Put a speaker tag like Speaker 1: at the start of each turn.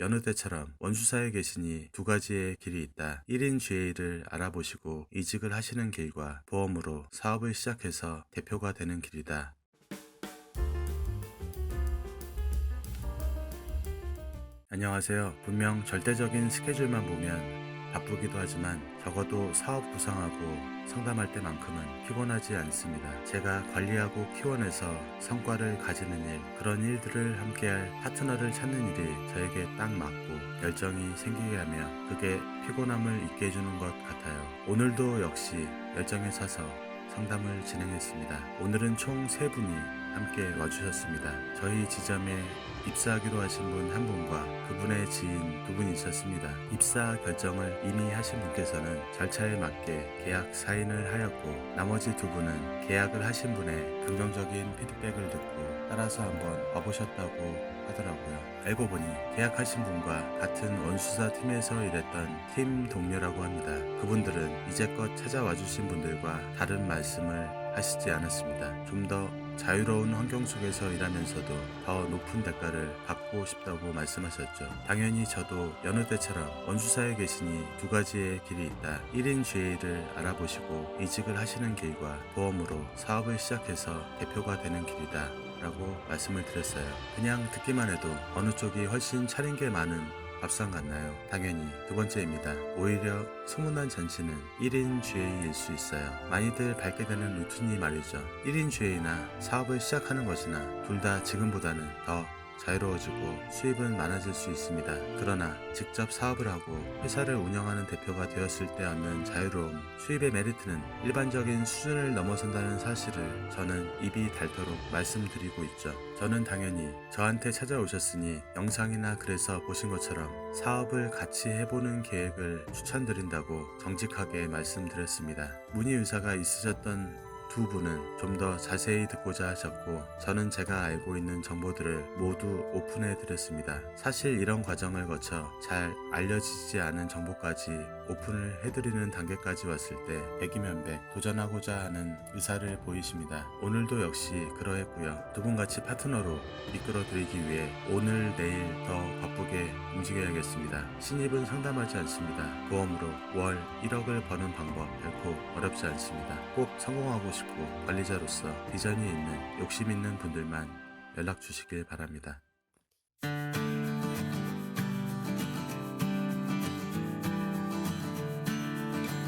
Speaker 1: 여느 때처럼 원수사에 계시니 두 가지의 길이 있다. 1인 GA를 알아보시고 이직을 하시는 길과 보험으로 사업을 시작해서 대표가 되는 길이다. 안녕하세요. 분명 절대적인 스케줄만 보면 바쁘기도 하지만 적어도 사업 구상하고 상담할 때만큼은 피곤하지 않습니다. 제가 관리하고 키워내서 성과를 가지는 일, 그런 일들을 함께할 파트너를 찾는 일이 저에게 딱 맞고 열정이 생기게 하며 그게 피곤함을 잊게 해주는 것 같아요. 오늘도 역시 열정에 차서 상담을 진행했습니다. 오늘은 총세 분이 함께 와주셨습니다. 저희 지점에 입사하기로 하신 분 한 분과 그분의 지인 두 분이 있었습니다. 입사 결정을 이미 하신 분께서는 절차에 맞게 계약 사인을 하였고 나머지 두 분은 계약을 하신 분의 긍정적인 피드백을 듣고 따라서 한번 와보셨다고 하더라고요. 알고 보니 계약하신 분과 같은 원수사 팀에서 일했던 팀 동료라고 합니다. 그분들은 이제껏 찾아와 주신 분들과 다른 말씀을 하시지 않았습니다. 좀더 자유로운 환경 속에서 일하면서도 더 높은 대가를 받고 싶다고 말씀하셨죠. 당연히 저도 여느 때처럼 원수사에 계시니 두 가지의 길이 있다. 1인 GA를 알아보시고 이직을 하시는 길과 보험으로 사업을 시작해서 대표가 되는 길이다. 라고 말씀을 드렸어요. 그냥 듣기만 해도 어느 쪽이 훨씬 차린 게 많은 밥상 같나요? 당연히 두 번째입니다. 오히려 소문난 잔치는 1인 GA일 수 있어요. 많이들 밟게 되는 루틴이 말이죠. 1인 GA나 사업을 시작하는 것이나 둘 다 지금보다는 더 자유로워지고 수입은 많아질 수 있습니다. 그러나 직접 사업을 하고 회사를 운영하는 대표가 되었을 때 얻는 자유로움, 수입의 메리트는 일반적인 수준을 넘어선다는 사실을 저는 입이 닳도록 말씀드리고 있죠. 저는 당연히 저한테 찾아오셨으니 영상이나 글에서 보신 것처럼 사업을 같이 해보는 계획을 추천드린다고 정직하게 말씀드렸습니다. 문의 의사가 있으셨던 두 분은 좀 더 자세히 듣고자 하셨고 저는 제가 알고 있는 정보들을 모두 오픈해 드렸습니다. 사실 이런 과정을 거쳐 잘 알려지지 않은 정보까지 오픈을 해드리는 단계까지 왔을 때 백이면백 도전하고자 하는 의사를 보이십니다. 오늘도 역시 그러했고요. 두 분 같이 파트너로 이끌어 드리기 위해 오늘 내일 더 바쁘게 움직여야겠습니다. 신입은 상담하지 않습니다. 보험으로 월 1억을 버는 방법 결코 어렵지 않습니다. 꼭 성공하고 싶고 관리자로서 비전이 있는 욕심 있는 분들만 연락 주시길 바랍니다.